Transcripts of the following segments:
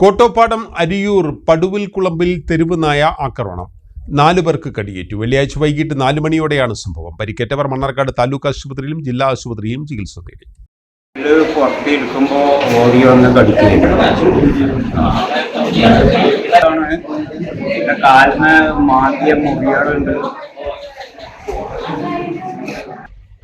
കോട്ടോപ്പാടം അരിയൂർ പടുവിൽ കുളമ്പിൽ തെരുവ് നായ ആക്രമണം. നാലു പേർക്ക് കടിയേറ്റു. വെള്ളിയാഴ്ച വൈകിട്ട് നാലു മണിയോടെയാണ് സംഭവം. പരിക്കേറ്റവർ മണ്ണാർക്കാട് താലൂക്ക് ആശുപത്രിയിലും ജില്ലാ ആശുപത്രിയിലും ചികിത്സ തേടി അരിയൂർ പടുവിൽ കുളമ്പ് ഓടി വന്ന് കടിക്കുന്നു കാലിന് മാന്തിയ മുറികളുണ്ട്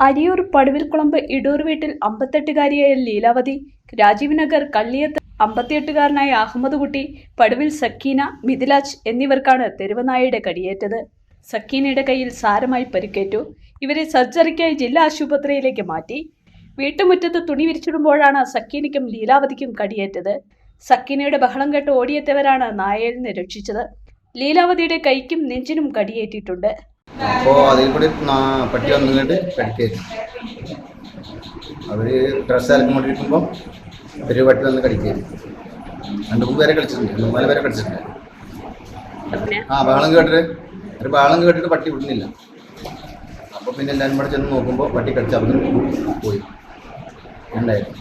അരിയൂർ പടുവിൽക്കുളമ്പ് ഇടൂർ വീട്ടിൽ അമ്പത്തെട്ടുകാരിയായ ലീലാവതി രാജീവ് നഗർ കള്ളിയത്ത് അമ്പത്തിയെട്ടുകാരനായ അഹമ്മദ് കുട്ടി പടുവിൽ സക്കീന മിഥിലാജ് എന്നിവർക്കാണ് തെരുവനായയുടെ കടിയേറ്റത്. സക്കീനയുടെ കയ്യിൽ സാരമായി പരിക്കേറ്റു. ഇവരെ സർജറിക്കായി ജില്ലാ ആശുപത്രിയിലേക്ക് മാറ്റി. വീട്ടുമുറ്റത്ത് തുണി വിരിച്ചിടുമ്പോഴാണ് സക്കീനയ്ക്കും ലീലാവതിക്കും കടിയേറ്റത്. സക്കീനയുടെ ബഹളം കേട്ട് ഓടിയെത്തിയവരാണ് നായയിൽ നിന്ന് രക്ഷിച്ചത്. ലീലാവതിയുടെ കൈക്കും നെഞ്ചിനും കടിയേറ്റിട്ടുണ്ട്. അപ്പോൾ അതിൽ കൂടി പട്ടി ഡ്രസ്സ് അലക്കിക്കൊണ്ടിരിക്കുമ്പോൾ ഒരു നിന്ന് വന്ന് രണ്ടു മൂന്ന് പേരെ കളിച്ചിട്ടുണ്ട്. മൂന്നാൽ പേരെ കളിച്ചിട്ടുണ്ട്. ആ ബഹളം കേട്ടിട്ട്? ഒരു ബഹളം കേട്ടിട്ട് പട്ടി വിടുന്നില്ല. അപ്പോൾ പിന്നെ എല്ലാവരും കൂടെ ചെന്ന് നോക്കുമ്പോൾ പട്ടി കടിച്ച് അവിടെ പോയി. ഉണ്ടായിരുന്നു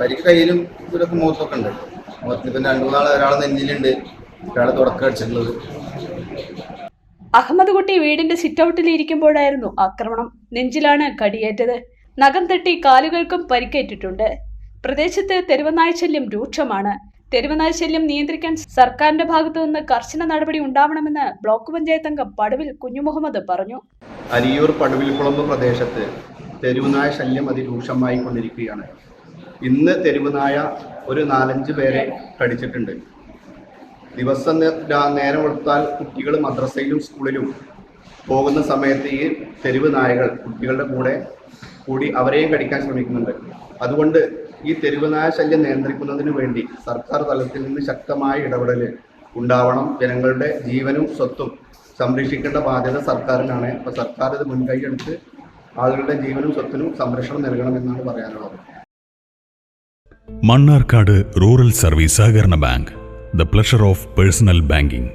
പരിക്ക് കയ്യിലും ഇവരൊക്കെ മുഖത്തൊക്കെ ഉണ്ട്. മുഖത്തിന് പിന്നെ രണ്ടു മൂന്നാൾ ഒരാൾ നെഞ്ചിലുണ്ട് ഒരാൾ തുടക്കം അടിച്ചിട്ടുള്ളത്. അഹമ്മദ് കുട്ടി വീടിന്റെ സിറ്റൗട്ടിൽ ഇരിക്കുമ്പോഴായിരുന്നു ആക്രമണം. നെഞ്ചിലാണ് കടിയേറ്റത്. നഖം തട്ടി കാലുകൾക്കും പരിക്കേറ്റിട്ടുണ്ട്. പ്രദേശത്ത് തെരുവനായ ശല്യം രൂക്ഷമാണ്. തെരുവനായ ശല്യം നിയന്ത്രിക്കാൻ സർക്കാരിന്റെ ഭാഗത്തു നിന്ന് കർശന നടപടി ഉണ്ടാവണമെന്ന് ബ്ലോക്ക് പഞ്ചായത്ത് അംഗം പടുവിൽ കുഞ്ഞുമുഹമ്മദ് പറഞ്ഞു. അരിയൂർ പടുവിൽക്കുളമ്പ് പ്രദേശത്ത് തെരുവനായ ശല്യം അതിരൂക്ഷമായി കൊണ്ടിരിക്കുകയാണ്. ഇന്ന് തെരുവനായ ഒരു നാലഞ്ച് പേരെ കടിച്ചിട്ടുണ്ട്. ദിവസം നേരം കൊടുത്താൽ കുട്ടികൾ മദ്രസയിലും സ്കൂളിലും പോകുന്ന സമയത്ത് ഈ തെരുവ് നായകൾ കുട്ടികളുടെ കൂടെ കൂടി അവരെയും കടിക്കാൻ ശ്രമിക്കുന്നുണ്ട്. അതുകൊണ്ട് ഈ തെരുവ് നായ ശല്യം നിയന്ത്രിക്കുന്നതിന് വേണ്ടി സർക്കാർ തലത്തിൽ നിന്ന് ശക്തമായ ഇടപെടൽ ഉണ്ടാവണം. ജനങ്ങളുടെ ജീവനും സ്വത്തും സംരക്ഷിക്കേണ്ട ബാധ്യത സർക്കാരിനാണ്. അപ്പോൾ സർക്കാർ ഇത് മുൻകൈയെടുത്ത് ആളുകളുടെ ജീവനും സ്വത്തിനും സംരക്ഷണം നൽകണമെന്നാണ് പറയാനുള്ളത്. മണ്ണാർക്കാട് റൂറൽ സർവീസ് സഹകരണ bank the pleasure of personal banking.